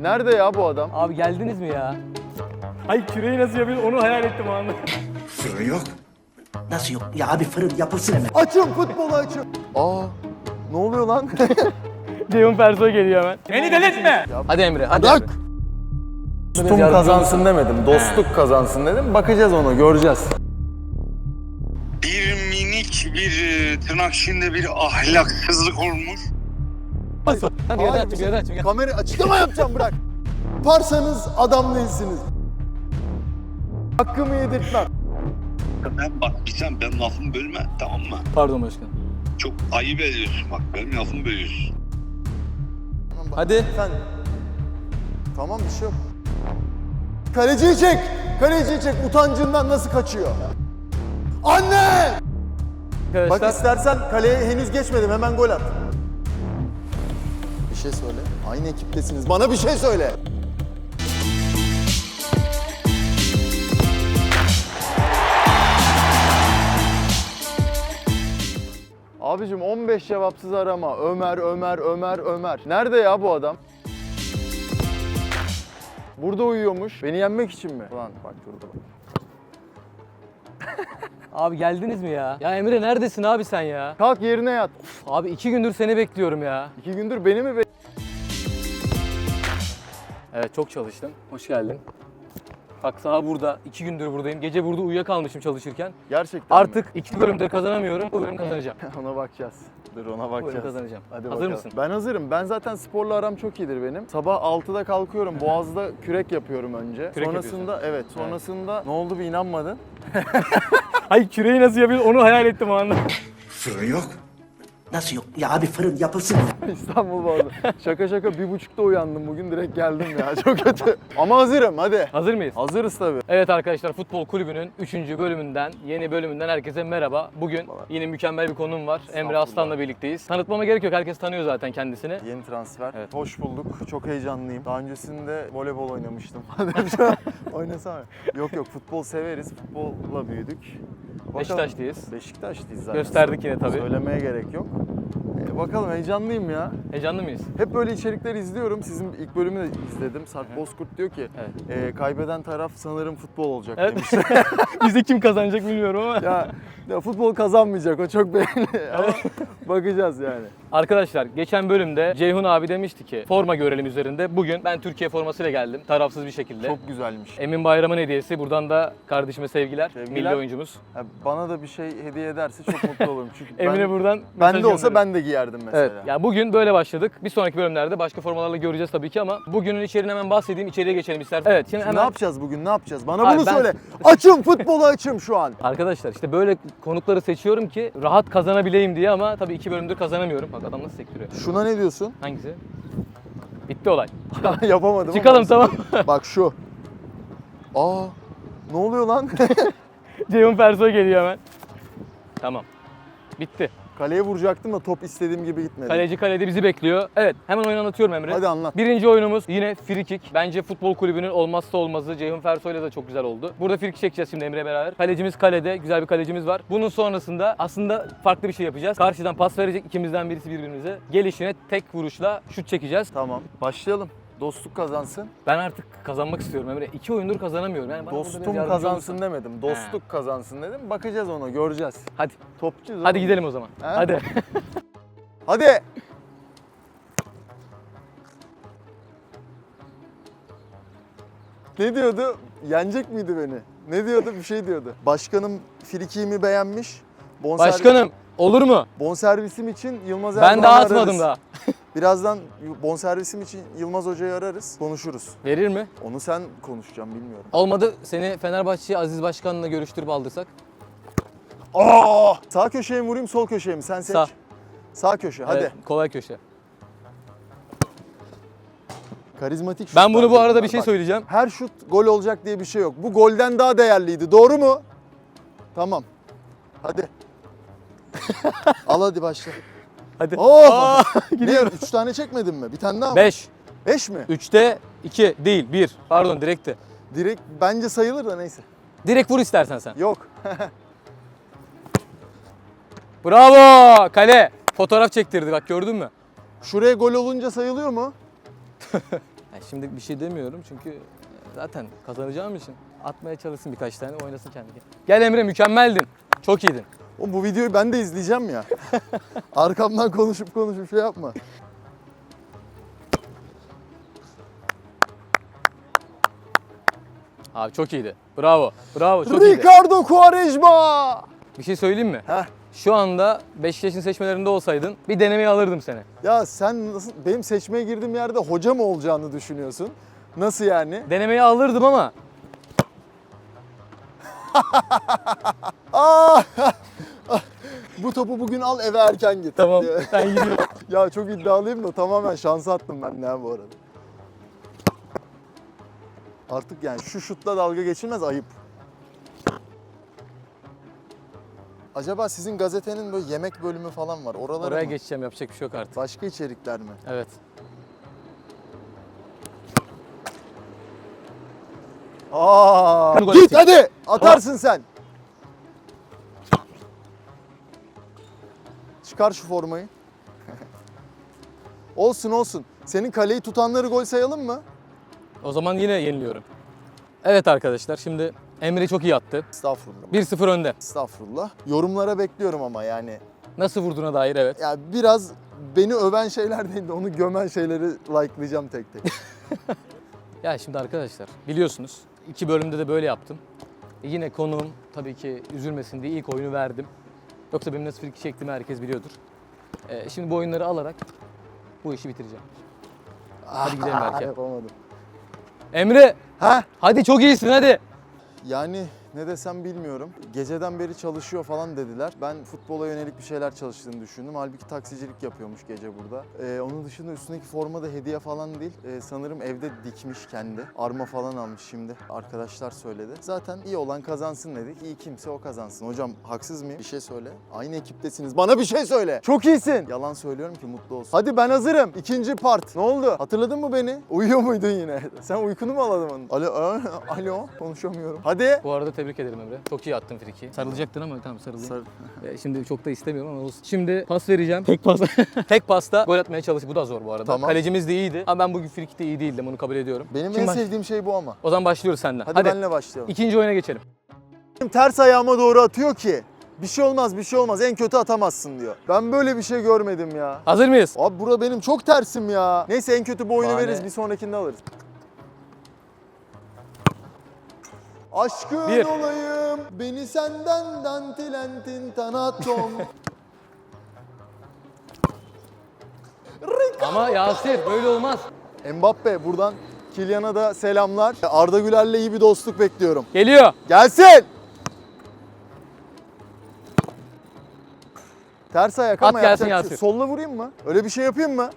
Nerede ya bu adam? Abi geldiniz mi ya? Ay küreği nasıl yapıyorsun onu hayal ettim o anda. Fırın yok. Nasıl yok? Ya abi fırın yapılsın hemen. Açın futbolu açın. Aa ne oluyor lan? Ceyhun Perso geliyor hemen. Beni delirtme. Hadi Emre hadi Bak. Emre. Dostum kazansın demedim. Dostluk kazansın dedim. Bakacağız ona göreceğiz. Bir minik bir e, tırnak içinde bir ahlaksızlık olmuş. Hadi Hayır, hadi açım hadi açım. Kamera açıklama yapacağım bırak. Yaparsanız adam değilsiniz. Hakkımı yedirtmem. Ben bak bir sen benim lafımı bölme tamam mı? Pardon başkanım. Çok ayıp ediyorsun bak benim lafımı bölüyorsun. Hadi. Sen... Tamam bir şey yok. Kaleciyi çek. Kaleciyi çek. Utancından nasıl kaçıyor? Anne! Bak Arkadaşlar istersen kaleye henüz geçmedim. Hemen gol at. Bir şey söyle. Aynı ekiptesiniz. Bana bir şey söyle. Abicim 15 cevapsız arama. Ömer, Ömer, Ömer, Ömer. Nerede ya bu adam? Burada uyuyormuş. Beni yenmek için mi? Ulan bak durdu bak. abi geldiniz mi ya? Ya Emre neredesin abi sen ya? Kalk yerine yat. Abi iki gündür seni bekliyorum ya. İki gündür beni mi be? Evet çok çalıştım. Hoş geldin. Bak sana burada iki gündür buradayım. Gece burada uyuyakalmışım çalışırken. Gerçekten mi? Artık iki bölümde kazanamıyorum. Bu bölüm kazanacağım. Ona bakacağız. Dur ona bakacağız. kazanacağım. Hadi Hazır bakalım. mısın? Ben hazırım. Ben zaten sporla aram çok iyidir benim. Sabah 6'da kalkıyorum. Boğaz'da kürek yapıyorum önce. Kürek sonrasında evet, sonrasında ne oldu bir inanmadın. Ay küreği nasıl yapıyorsun onu hayal ettim o anda. Fırın yok. Nasıl yok? Ya abi fırın yapılsın hemen. İstanbul Boğazı. şaka şaka bir buçukta uyandım bugün direkt geldim ya. Çok kötü. Ama hazırım hadi. Hazır mıyız? Hazırız tabii. Evet arkadaşlar Futbol Kulübü'nün 3. bölümünden, yeni bölümünden herkese merhaba. Bugün yine mükemmel bir konuğum var. Emre Aslan'la birlikteyiz. Tanıtmama gerek yok. Herkes tanıyor zaten kendisini. Yeni transfer. Evet. Hoş bulduk. Çok heyecanlıyım. Daha öncesinde voleybol oynamıştım. Oynasana. Yok yok futbol severiz. Futbolla büyüdük. Bakalım. Beşiktaşlıyız. Beşiktaşlıyız zaten. Gösterdik yine tabii. Söylemeye gerek yok. Ee, bakalım heyecanlıyım ya. Heyecanlı mıyız? Hep böyle içerikler izliyorum. Sizin ilk bölümü de izledim. Sarp Bozkurt diyor ki Evet. "E, kaybeden taraf sanırım futbol olacak Evet. demiş. Bizde kim kazanacak bilmiyorum ama. ya, ya futbol kazanmayacak o çok belli. Ama bakacağız yani. Arkadaşlar geçen bölümde Ceyhun abi demişti ki forma görelim üzerinde. Bugün ben Türkiye formasıyla geldim. Tarafsız bir şekilde. Çok güzelmiş. Emin Bayram'ın hediyesi. Buradan da kardeşime sevgiler. Sevgiler. Milli oyuncumuz. Ha, bana da bir şey hediye ederse çok mutlu olurum. Çünkü Emine ben, buradan ben de olsa ben de giyerdim mesela. Evet. Ya bugün böyle başladık. Bir sonraki bölümlerde başka formalarla göreceğiz tabii ki ama bugünün içeriğini hemen bahsedeyim. İçeriye geçelim istersen. Evet Şimdi hemen ne yapacağız bugün? Ne yapacağız? Bana Abi bunu ben- söyle. Açım futbolu açım şu an. Arkadaşlar işte böyle konukları seçiyorum ki rahat kazanabileyim diye ama tabii iki bölümdür kazanamıyorum. Bak adam nasıl sektiriyor. Şuna ne diyorsun? Hangisi? Bitti olay. Yapamadım. Çıkalım ama. tamam. Bak şu. Aa, ne oluyor lan? Ceyhun Perso geliyor hemen. Tamam. Bitti. Kaleye vuracaktım da top istediğim gibi gitmedi. Kaleci kalede bizi bekliyor. Evet hemen oyunu anlatıyorum Emre. Hadi anlat. Birinci oyunumuz yine free kick. Bence futbol kulübünün olmazsa olmazı. Ceyhun Ferso ile de çok güzel oldu. Burada free kick çekeceğiz şimdi Emre beraber. Kalecimiz kalede. Güzel bir kalecimiz var. Bunun sonrasında aslında farklı bir şey yapacağız. Karşıdan pas verecek ikimizden birisi birbirimize. Gelişine tek vuruşla şut çekeceğiz. Tamam. Başlayalım. Dostluk kazansın. Ben artık kazanmak istiyorum Emre. İki oyundur kazanamıyorum. Yani bana burada biraz Dostum yardımcı kazansın olursan. demedim. Dostluk kazansın dedim. Bakacağız ona, göreceğiz. Hadi. Topçuyuz Hadi oğlum. gidelim o zaman. Ha? Hadi. Hadi. Ne diyordu? Yenecek miydi beni? Ne diyordu? Bir şey diyordu. Başkanım frikiğimi beğenmiş. Bonser- Başkanım olur mu? Bonservisim için Yılmaz Ben Erdoğan'ı daha atmadım ararız. daha. Birazdan bonservisim için Yılmaz Hoca'yı ararız. Konuşuruz. Verir mi? Onu sen konuşacağım bilmiyorum. Olmadı seni Fenerbahçe Aziz Başkan'la görüştürüp aldırsak. Aa! Sağ köşeye mi vurayım, sol köşeye mi? Sen seç. Sağ. Sağ köşe. Hadi. Evet, kolay köşe. Karizmatik Ben bunu bu arada bir şey Bak, söyleyeceğim. Her şut gol olacak diye bir şey yok. Bu golden daha değerliydi. Doğru mu? Tamam. Hadi. Al hadi başla. Hadi. Oo! Ne? gidiyorum. Üç tane çekmedin mi? Bir tane daha mı? 5. Beş mi? 3'te 2 değil 1. Pardon direkti. Direkt bence sayılır da neyse. Direkt vur istersen sen. Yok. Bravo! Kale. Fotoğraf çektirdi bak gördün mü? Şuraya gol olunca sayılıyor mu? Yani şimdi bir şey demiyorum çünkü zaten kazanacağım için atmaya çalışsın birkaç tane oynasın kendi kendine. Gel Emre mükemmeldin. Çok iyiydin. O bu videoyu ben de izleyeceğim ya. Arkamdan konuşup konuşup şey yapma. Abi çok iyiydi. Bravo. Bravo çok iyiydi. Ricardo Quaresma! Bir şey söyleyeyim mi? Heh. Şu anda Beşiktaş'ın seçmelerinde olsaydın bir denemeyi alırdım seni. Ya sen nasıl benim seçmeye girdiğim yerde hoca mı olacağını düşünüyorsun? Nasıl yani? Denemeyi alırdım ama Aa! Bu topu bugün al eve erken git. tamam ben gidiyorum. ya çok iddialıyım da tamamen şansa attım ben ya bu arada. Artık yani şu şutla dalga geçilmez ayıp. Acaba sizin gazetenin böyle yemek bölümü falan var. Oralara Oraya mı? geçeceğim yapacak bir şey yok artık. Başka içerikler mi? Evet. Aa! Git hadi! Atarsın sen. Çıkar şu formayı. olsun olsun. Senin kaleyi tutanları gol sayalım mı? O zaman yine yeniliyorum. Evet arkadaşlar şimdi Emre çok iyi attı. Estağfurullah. 1-0 önde. Estağfurullah. Yorumlara bekliyorum ama yani. Nasıl vurduğuna dair evet. Ya biraz beni öven şeyler değil de onu gömen şeyleri likelayacağım tek tek. Ya şimdi arkadaşlar biliyorsunuz iki bölümde de böyle yaptım. E yine konuğum tabii ki üzülmesin diye ilk oyunu verdim. Yoksa benim nasıl friki çektiğimi herkes biliyordur. E, şimdi bu oyunları alarak bu işi bitireceğim. Hadi gidelim Berke. Yapamadım. Emre Ha? hadi çok iyisin hadi. Yani ne desem bilmiyorum. Geceden beri çalışıyor falan dediler. Ben futbola yönelik bir şeyler çalıştığını düşündüm. Halbuki taksicilik yapıyormuş gece burada. Ee, onun dışında üstündeki forma da hediye falan değil. Ee, sanırım evde dikmiş kendi. Arma falan almış şimdi. Arkadaşlar söyledi. Zaten iyi olan kazansın dedik. İyi kimse o kazansın. Hocam haksız mıyım? Bir şey söyle. Aynı ekiptesiniz. Bana bir şey söyle. Çok iyisin. Yalan söylüyorum ki mutlu olsun. Hadi ben hazırım. İkinci part. Ne oldu? Hatırladın mı beni? Uyuyor muydun yine? Sen uykunu mu aladın alo, alo. Konuşamıyorum. Hadi. Bu arada tebrik ederim Emre. Çok iyi attın friki. Sarılacaktın ama tamam sarılayım. Sar- E, Şimdi çok da istemiyorum ama olsun. Şimdi pas vereceğim. Tek pas. Tek pasta gol atmaya çalış. Bu da zor bu arada. Tamam. Kalecimiz de iyiydi. Ama ben bugün frikte iyi değildim. Onu kabul ediyorum. Benim Kim en baş- sevdiğim şey bu ama. O zaman başlıyoruz senden. Hadi, Hadi. benle başlayalım. İkinci oyuna geçelim. Benim ters ayağıma doğru atıyor ki. Bir şey olmaz, bir şey olmaz. En kötü atamazsın diyor. Ben böyle bir şey görmedim ya. Hazır mıyız? Abi bura benim çok tersim ya. Neyse en kötü bu oyunu Bahane. veririz. Bir sonrakinde alırız. Aşkın Bir. olayım, beni senden dantilentin tanatom. Ama Yasir böyle olmaz. Mbappe buradan Kylian'a da selamlar. Arda Güler'le iyi bir dostluk bekliyorum. Geliyor. Gelsin! Ters ayak At ama gelsin yapacak bir şey- Yasir. Solla vurayım mı? Öyle bir şey yapayım mı?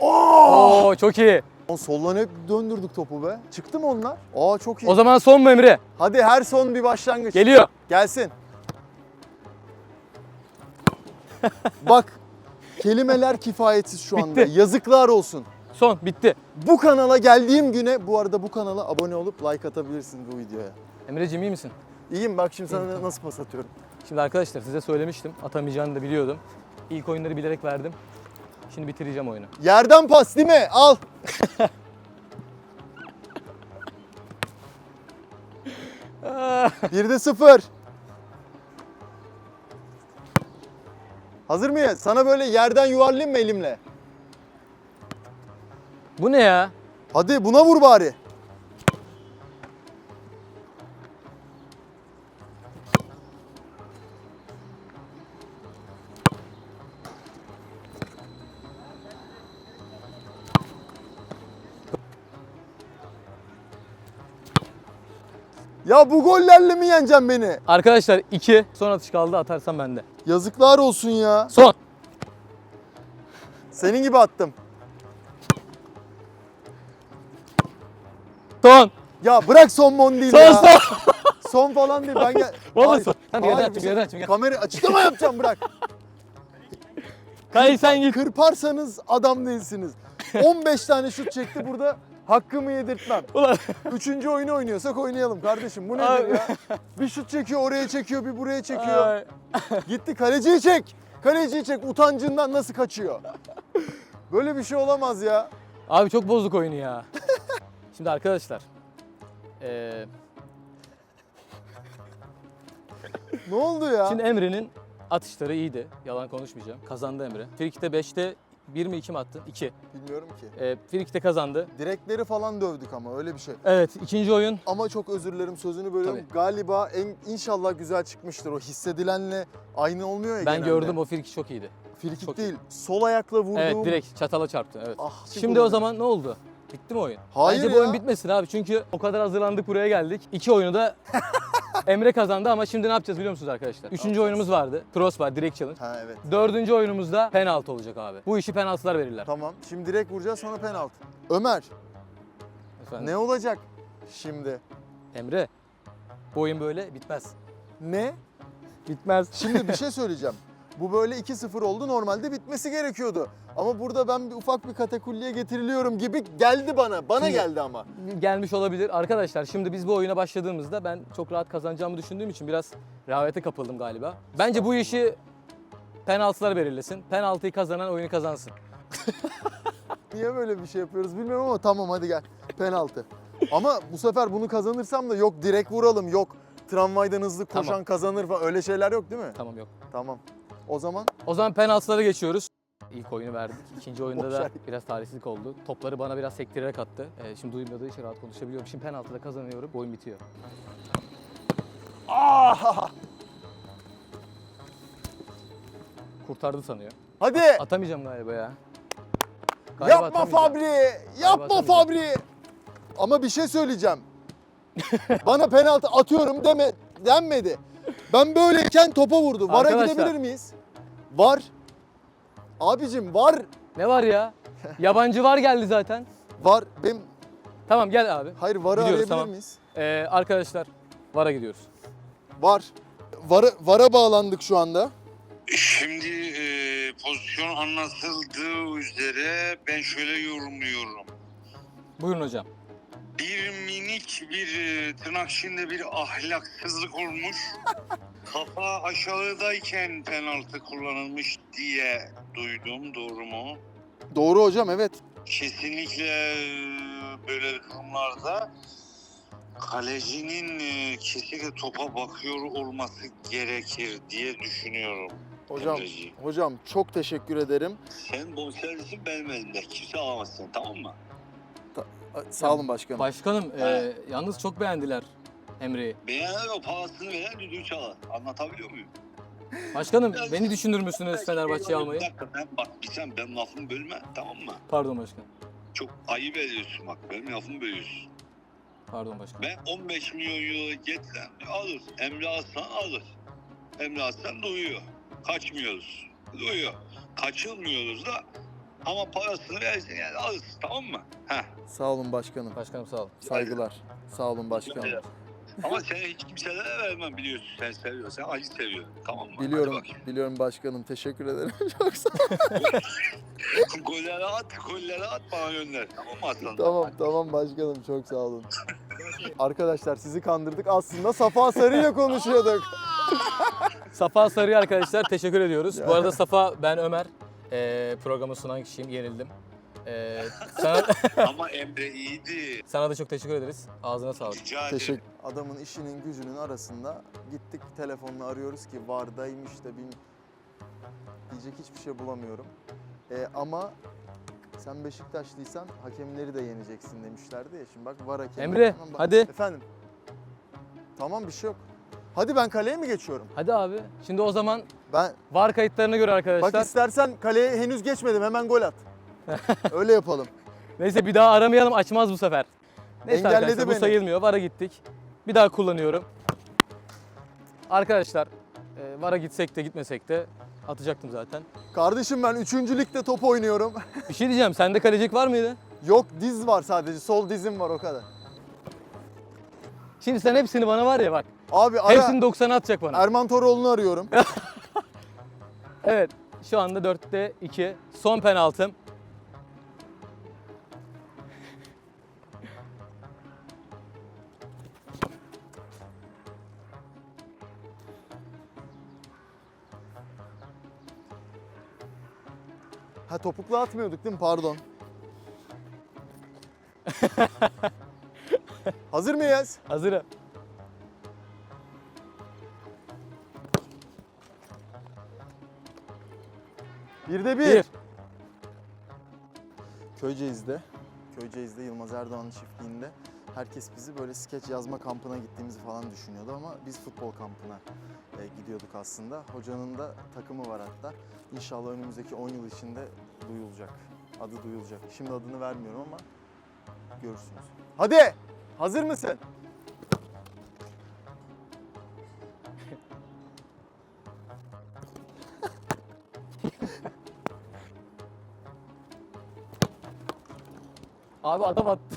Oo çok iyi. Lan Sollan hep döndürdük topu be. Çıktı mı onlar? Aa çok iyi. O zaman son mu Emre? Hadi her son bir başlangıç. Geliyor. Gelsin. Bak kelimeler kifayetsiz şu anda. Bitti. Yazıklar olsun. Son bitti. Bu kanala geldiğim güne bu arada bu kanala abone olup like atabilirsin bu videoya. Emre'cim iyi misin? İyiyim bak şimdi sana nasıl pas atıyorum. Şimdi arkadaşlar size söylemiştim. Atamayacağını da biliyordum. İlk oyunları bilerek verdim. Şimdi bitireceğim oyunu. Yerden pas değil mi? Al. Bir de sıfır. Hazır mıyız? Sana böyle yerden yuvarlayayım mı elimle? Bu ne ya? Hadi buna vur bari. Ya bu gollerle mi yeneceksin beni? Arkadaşlar 2. Son atış kaldı atarsam bende. Yazıklar olsun ya. Son. Senin gibi attım. Son. Ya bırak son mon değil Son ya. son. Son falan değil. Ben gel. Hayır, son. Hadi hayır, açayım, yerden açayım, gel. Kamera açıklama yapacağım bırak. Kay sen git. Kırparsanız adam değilsiniz. 15 tane şut çekti burada. Hakkımı yedirtmem. Ulan. Üçüncü oyunu oynuyorsak oynayalım kardeşim. Bu nedir Abi. ya? Bir şut çekiyor, oraya çekiyor, bir buraya çekiyor. Ay. Gitti kaleciyi çek. Kaleciyi çek. Utancından nasıl kaçıyor? Böyle bir şey olamaz ya. Abi çok bozduk oyunu ya. Şimdi arkadaşlar. eee, Ne oldu ya? şimdi Emre'nin atışları iyiydi. Yalan konuşmayacağım. Kazandı Emre. Frikik'te 5'te 1 mi 2 mi attın? 2. Bilmiyorum ki. Ee, Frikik'te kazandı. Direkleri falan dövdük ama öyle bir şey. Evet ikinci oyun. Ama çok özür dilerim sözünü bölüyorum. Tabii. Galiba en, inşallah güzel çıkmıştır. O hissedilenle aynı olmuyor ya Ben genelde. gördüm o frikik çok iyiydi. Frikik çok değil. Sol ayakla vurduğum. Evet direkt çatala çarptı. Evet. Ah, Şimdi o zaman ne oldu? Bitti mi oyun? Hayır Bence bu ya. oyun bitmesin abi. Çünkü o kadar hazırlandık buraya geldik. İki oyunu da Emre kazandı ama şimdi ne yapacağız biliyor musunuz arkadaşlar? Üçüncü oyunumuz vardı. Crossbar, direkt challenge. Ha evet. Dördüncü oyunumuzda penaltı olacak abi. Bu işi penaltılar verirler. Tamam. Şimdi direkt vuracağız sonra penaltı. Ömer Efendim? ne olacak şimdi? Emre, bu oyun böyle bitmez. Ne? Bitmez. Şimdi bir şey söyleyeceğim. Bu böyle 2-0 oldu. Normalde bitmesi gerekiyordu. Ama burada ben bir ufak bir katakulliye getiriliyorum gibi geldi bana. Bana Şimdi- geldi ama. Gelmiş olabilir. Arkadaşlar şimdi biz bu oyuna başladığımızda ben çok rahat kazanacağımı düşündüğüm için biraz rehavete kapıldım galiba. Bence bu işi penaltılar belirlesin. Penaltıyı kazanan oyunu kazansın. Niye böyle bir şey yapıyoruz bilmiyorum ama tamam hadi gel. Penaltı. Ama bu sefer bunu kazanırsam da yok direkt vuralım, yok tramvaydan hızlı koşan Tamam. kazanır falan öyle şeyler yok değil mi? Tamam yok. Tamam. O zaman O zaman penaltılara geçiyoruz. İlk oyunu verdik. İkinci oyunda da biraz talihsizlik oldu. Topları bana biraz sektirerek attı. Ee, şimdi duymadığı için rahat konuşabiliyorum. Şimdi penaltıda kazanıyorum. Oyun bitiyor. Ah! Kurtardı sanıyor. Hadi Atamayacağım galiba ya. Galiba yapma atamayacağım. Fabri. Yapma atamayacağım. Fabri. Ama bir şey söyleyeceğim. Bana penaltı atıyorum deme denmedi. Ben böyleyken topa vurdu. Vara Arkadaşlar. gidebilir miyiz? Var. Abicim var. Ne var ya? Yabancı var geldi zaten. Var. Benim Tamam gel abi. hayır varı Gidiyoruz, arayabilir tamam. miyiz? Ee, arkadaşlar VAR'a gidiyoruz. Var. Vara, vara bağlandık şu anda. Şimdi e, pozisyon anlatıldığı üzere ben şöyle yorumluyorum. Buyurun hocam. Bir minik bir e, tırnak içinde bir ahlaksızlık olmuş. Kafa aşağıdayken penaltı kullanılmış diye duydum. Doğru mu? Doğru hocam evet. Kesinlikle e, böyle durumlarda kalecinin e, kesinlikle topa bakıyor olması gerekir diye düşünüyorum. Hocam Emreciğim. hocam çok teşekkür ederim. Sen bonservisin benim elimde. Kimse alamaz seni tamam mı? Sağ olun başkanım. Başkanım e, yalnız çok beğendiler Emre'yi. Beğenen o parasını veren düdüğü çalar. Anlatabiliyor muyum? Başkanım beni düşünür müsünüz Fenerbahçe'yi Bir almayı? dakika ben bak bir sen benim lafımı bölme tamam mı? Pardon başkanım. Çok ayıp ediyorsun bak benim lafımı bölüyorsun. Pardon başkanım. Ben 15 milyon euro getiren alır. Emre Aslan alır. Emre Aslan duyuyor. Kaçmıyoruz. Duyuyor. Kaçılmıyoruz da ama parasını versin yani alırız tamam mı? Heh. Sağ olun başkanım. Başkanım sağ olun. Saygılar. Sağ olun başkanım. Ama seni hiç kimselere vermem biliyorsun. Sen seviyorsun. Sen acı seviyorsun. Tamam mı? Hadi Biliyorum, bakayım. biliyorum başkanım. Teşekkür ederim. Çok sağ golleri at, golleri at bana gönder. Tamam mı Aslan? Tamam, tamam başkanım. Çok sağ olun. Arkadaşlar sizi kandırdık. Aslında Safa Sarı'yla konuşuyorduk. Safa Sarı'ya arkadaşlar teşekkür ediyoruz. Bu arada Safa ben Ömer. E, programı sunan kişiyim. Yenildim. E, sana, Ama Emre iyiydi. sana da çok teşekkür ederiz. Ağzına sağlık. Rica ederim. Teşekkür. Adamın işinin gücünün arasında gittik telefonla arıyoruz ki vardaymış da bin diyecek hiçbir şey bulamıyorum. Ee, ama sen Beşiktaşlıysan hakemleri de yeneceksin demişlerdi ya. Şimdi bak var hakemi. Emre, Tamam, bak- hadi. Efendim. Tamam bir şey yok. Hadi ben kaleye mi geçiyorum? Hadi abi. Şimdi o zaman Ben VAR kayıtlarına göre arkadaşlar. bak istersen kaleye henüz geçmedim hemen gol at. Öyle yapalım. Neyse bir daha aramayalım açmaz bu sefer. Neyse Engelledi arkadaşlar bu beni. sayılmıyor. VAR'a gittik. Bir daha kullanıyorum. Arkadaşlar e, VAR'a gitsek de gitmesek de atacaktım zaten. Kardeşim ben 3. ligde top oynuyorum. Bir şey diyeceğim. Sende kalecik var mıydı? yok diz var sadece. Sol dizim var o kadar. Şimdi sen hepsini bana var ya bak. Abi ara Hepsini 90'a atacak bana. Erman Toroğlu'nu arıyorum. Evet. Şu anda 4'te 2. Son penaltım. Ha topuklu atmıyorduk değil mi? Pardon. Hazır mıyız? Hazırım. Bir de bir. Bir. Köyceğiz'de, Köyceğiz'de Yılmaz Erdoğan'ın çiftliğinde herkes bizi böyle skeç yazma kampına gittiğimizi falan düşünüyordu ama biz futbol kampına e, gidiyorduk aslında. Hocanın da takımı var hatta. İnşallah önümüzdeki 10 yıl içinde duyulacak. Adı duyulacak. Şimdi adını vermiyorum ama görürsünüz. Hadi! Hazır mısın? Abi adam attı.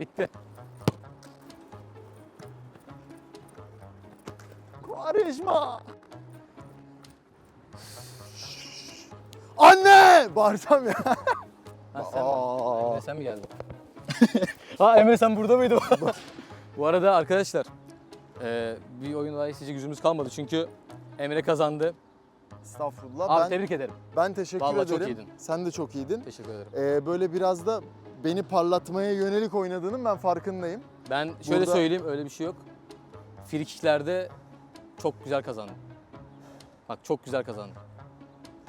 Bitti. Karışma! Anne! Bağırsam ya. Ha, sen, Aa. Emre sen mi geldin? ha Emre sen burada mıydın? Bu arada arkadaşlar e, bir oyun daha isteyecek yüzümüz kalmadı çünkü Emre kazandı. Estağfurullah. Abi ben, tebrik ederim. ben teşekkür Vallahi çok ederim. iyiydin. Sen de çok iyiydin. Teşekkür ederim. Ee, böyle biraz da beni parlatmaya yönelik oynadığının ben farkındayım. Ben şöyle Burada- söyleyeyim öyle bir şey yok. Frikiklerde çok güzel kazandın. Bak çok güzel kazandın.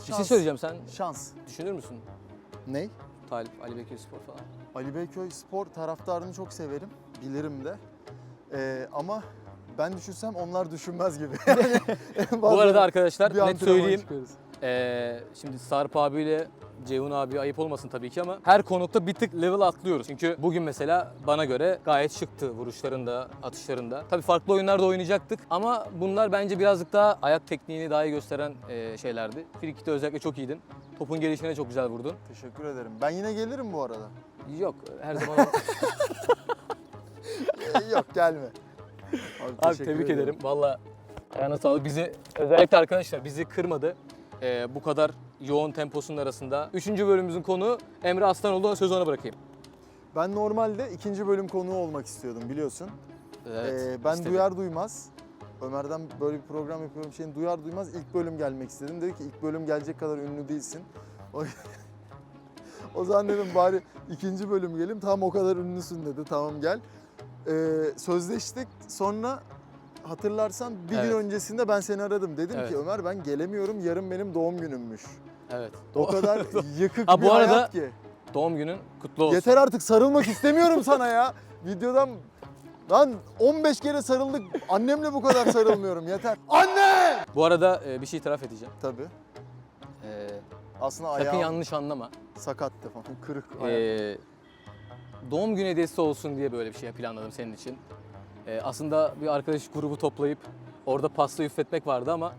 Bir şey Şans. söyleyeceğim sen Şans. düşünür müsün? Ney? Talip Ali Bekir Spor falan. Ali Beyköy spor taraftarını çok severim. Bilirim de. Ee, ama ben düşünsem onlar düşünmez gibi. Bu arada arkadaşlar bir net söyleyeyim. Ee, şimdi Sarp abiyle Ceyhun abi ayıp olmasın tabii ki ama her konukta bir tık level atlıyoruz. Çünkü bugün mesela bana göre gayet şıktı vuruşlarında, atışlarında. Tabii farklı oyunlarda oynayacaktık ama bunlar bence birazcık daha ayak tekniğini daha iyi gösteren e, şeylerdi. Frikik'te özellikle çok iyiydin. Topun gelişine çok güzel vurdun. Teşekkür ederim. Ben yine gelirim bu arada. Yok her zaman Ee, Yok gelme. Abi, Abi teşekkür tebrik ederim. Valla ayağına sağlık. Bizi özellikle arkadaşlar bizi kırmadı. Ee, bu kadar yoğun temposunun arasında. Üçüncü bölümümüzün konu Emre Aslanoğlu. Sözü ona bırakayım. Ben normalde ikinci bölüm konuğu olmak istiyordum biliyorsun. Evet, Ee, ben istedim. duyar duymaz Ömer'den böyle bir program yapıyorum şeyin duyar duymaz ilk bölüm gelmek istedim. Dedi ki ilk bölüm gelecek kadar ünlü değilsin. O, o zaman dedim bari ikinci bölüm gelim. Tamam o kadar ünlüsün dedi. Tamam gel. Ee, sözleştik. Sonra hatırlarsan bir Evet. gün öncesinde ben seni aradım. Dedim Evet. ki Ömer ben gelemiyorum. Yarın benim doğum günümmüş. Evet. O kadar yıkık Ha, bir bu arada- hayat ki. Doğum günün kutlu olsun. Yeter artık sarılmak istemiyorum sana ya. Videodan Lan 15 kere sarıldık. Annemle bu kadar sarılmıyorum. Yeter. Anne! Bu arada e, bir şey itiraf edeceğim. Tabii. Ee, Aslında sakın ayağım yanlış anlama. sakattı falan. Kırık ayak. Ee, doğum günü hediyesi olsun diye böyle bir şey planladım senin için. Ee, aslında bir arkadaş grubu toplayıp orada pasta üfletmek vardı ama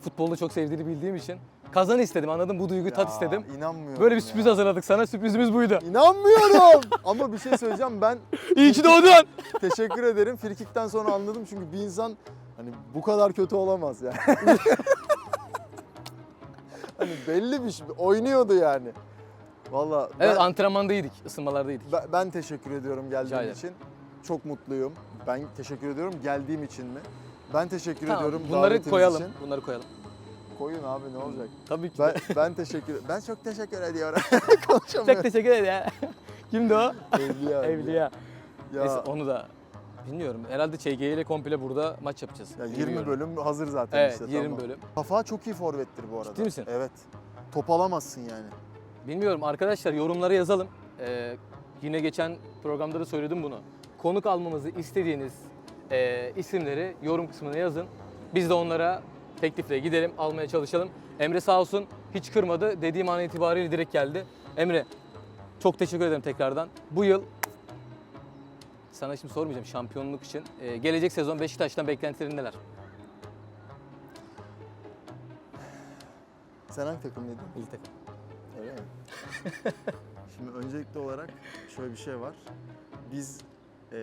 futbolu çok sevdiğini bildiğim için kazan istedim anladın mı? Bu duyguyu tat Ya, istedim. İnanmıyorum Böyle bir ya. sürpriz hazırladık sana. Sürprizimiz buydu. İnanmıyorum. Ama bir şey söyleyeceğim. Ben İyi ki doğdun. teşekkür ederim. Frikikten sonra anladım çünkü bir insan hani bu kadar kötü olamaz yani. hani belli bir şey. Oynuyordu yani. Valla Evet ben- antrenmandaydık, ısınmalardaydık. Ben, ben teşekkür ediyorum Rica geldiğin ederim. için. Çok mutluyum. Ben teşekkür ediyorum geldiğim için mi? Ben teşekkür Tamam, ediyorum bunları davetiniz koyalım. için. Bunları koyalım. Koyun abi ne olacak? Tabii ki. Ben, ben teşekkür Ben çok teşekkür ediyorum. Konuşamıyorum. Çok teşekkür ederim ya. Kimdi o? Evliya. Evliya. Ya, Neyse onu da bilmiyorum. Herhalde ÇG ile komple burada maç yapacağız. ya 20 Bilmiyorum. bölüm hazır zaten Evet işte. 20 tamam. bölüm. Kafa çok iyi forvettir bu arada. Ciddi misin? Evet. Top alamazsın yani. Bilmiyorum arkadaşlar yorumlara yazalım. Ee, yine geçen programda da söyledim bunu. Konuk almamızı istediğiniz e, isimleri yorum kısmına yazın. Biz de onlara teklifle gidelim, almaya çalışalım. Emre sağ olsun hiç kırmadı. Dediğim an itibariyle direkt geldi. Emre çok teşekkür ederim tekrardan. Bu yıl sana şimdi sormayacağım şampiyonluk için. Ee, gelecek sezon Beşiktaş'tan beklentilerin neler? Sen hangi takımlıydın? Milli takım. Öyle mi? Şimdi öncelikli olarak şöyle bir şey var. Biz eee,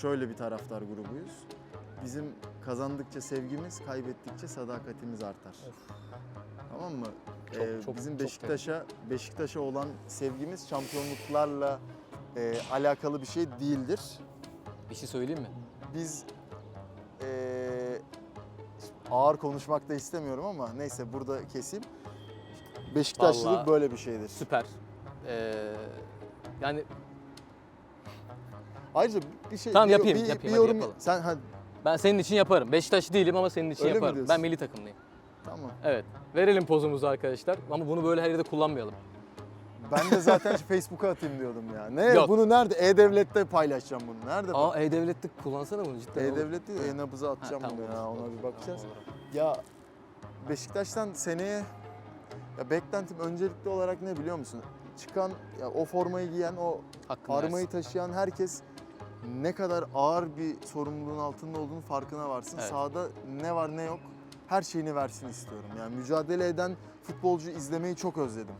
şöyle bir taraftar grubuyuz. Bizim kazandıkça sevgimiz, kaybettikçe sadakatimiz artar. Tamam mı? Çok, Eee, çok, bizim Beşiktaş'a Beşiktaş'a olan sevgimiz şampiyonluklarla eee, alakalı bir şey değildir. Bir şey söyleyeyim mi? Biz eee, ağır konuşmak da istemiyorum ama neyse burada keseyim. Beşiktaşlılık Vallahi. böyle bir şeydir. Süper. Ee, yani Ayrıca bir şey Tamam, bir, yapayım, bir, yapayım, bir yorum yapalım. sen hadi ben senin için yaparım. Beşiktaş değilim ama senin için Öyle mi yaparım. diyorsun? Ben milli takımlıyım. tamam. Evet. Verelim pozumuzu arkadaşlar. Ama bunu böyle her yerde kullanmayalım. Ben de zaten Facebook'a atayım diyordum ya. Ne Yok. bunu nerede? E-Devlet'te paylaşacağım bunu. Nerede? bu? Aa E-Devlet'te kullansana bunu cidden. olur. E-Devlet değil, e-nabıza Ha, atacağım tamam, bunu ya. olur, Ona olur. bir bakacağız. Tamam. Ya Beşiktaş'tan seneye ya beklentim öncelikli olarak ne biliyor musun? Çıkan ya o formayı giyen, o Hakkını armayı versin. taşıyan herkes ne kadar ağır bir sorumluluğun altında olduğunu farkına varsın. Evet. Sahada ne var ne yok her şeyini versin istiyorum. Yani mücadele eden futbolcu izlemeyi çok özledim.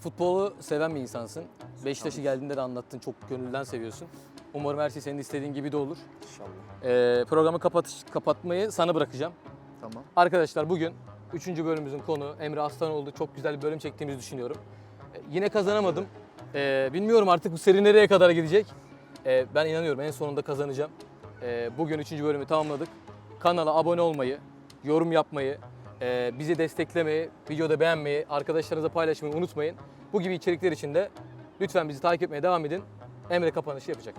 Futbolu seven bir insansın. Beşiktaş'ı geldiğinde de anlattın. Çok gönülden seviyorsun. Umarım her şey senin istediğin gibi de olur. İnşallah. Ee, programı kapatış, kapatmayı sana bırakacağım. Tamam. Arkadaşlar bugün 3. bölümümüzün konu Emre Aslanoğlu. Çok güzel bir bölüm çektiğimizi düşünüyorum. Ee, yine kazanamadım. Ee, bilmiyorum artık bu seri nereye kadar gidecek. Ee, ben inanıyorum en sonunda kazanacağım. Ee, bugün 3. bölümü tamamladık. Kanala abone olmayı, yorum yapmayı, e, bizi desteklemeyi, videoda beğenmeyi, arkadaşlarınızla paylaşmayı unutmayın. Bu gibi içerikler için de lütfen bizi takip etmeye devam edin. Emre kapanışı yapacak.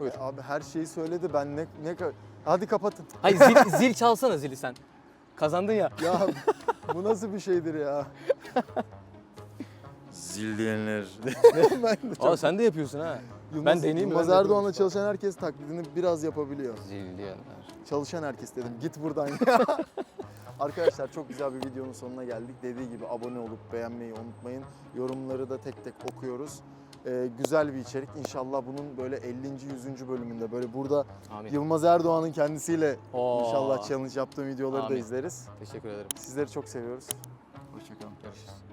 Buyur. E, abi her şeyi söyledi. Ben ne ne ka- Hadi kapatın. Hayır zil, zil çalsana zili sen. Kazandın ya. Ya bu nasıl bir şeydir ya? Zil diyenler. ben de çok... Aa sen de yapıyorsun ha. Yılmaz, ben deneyeyim mi? Yılmaz Ben Erdoğan'la çalışan herkes taklidini biraz yapabiliyor. Zil diyenler. Çalışan herkes dedim. Git buradan. Arkadaşlar çok güzel bir videonun sonuna geldik. Dediği gibi abone olup beğenmeyi unutmayın. Yorumları da tek tek okuyoruz. Ee, güzel bir içerik. İnşallah bunun böyle 50. 100. bölümünde böyle burada Amin. Yılmaz Erdoğan'ın kendisiyle Oo. inşallah challenge yaptığım videoları da Amin. izleriz. Teşekkür ederim. Sizleri çok seviyoruz. Hoşçakalın. Görüşürüz.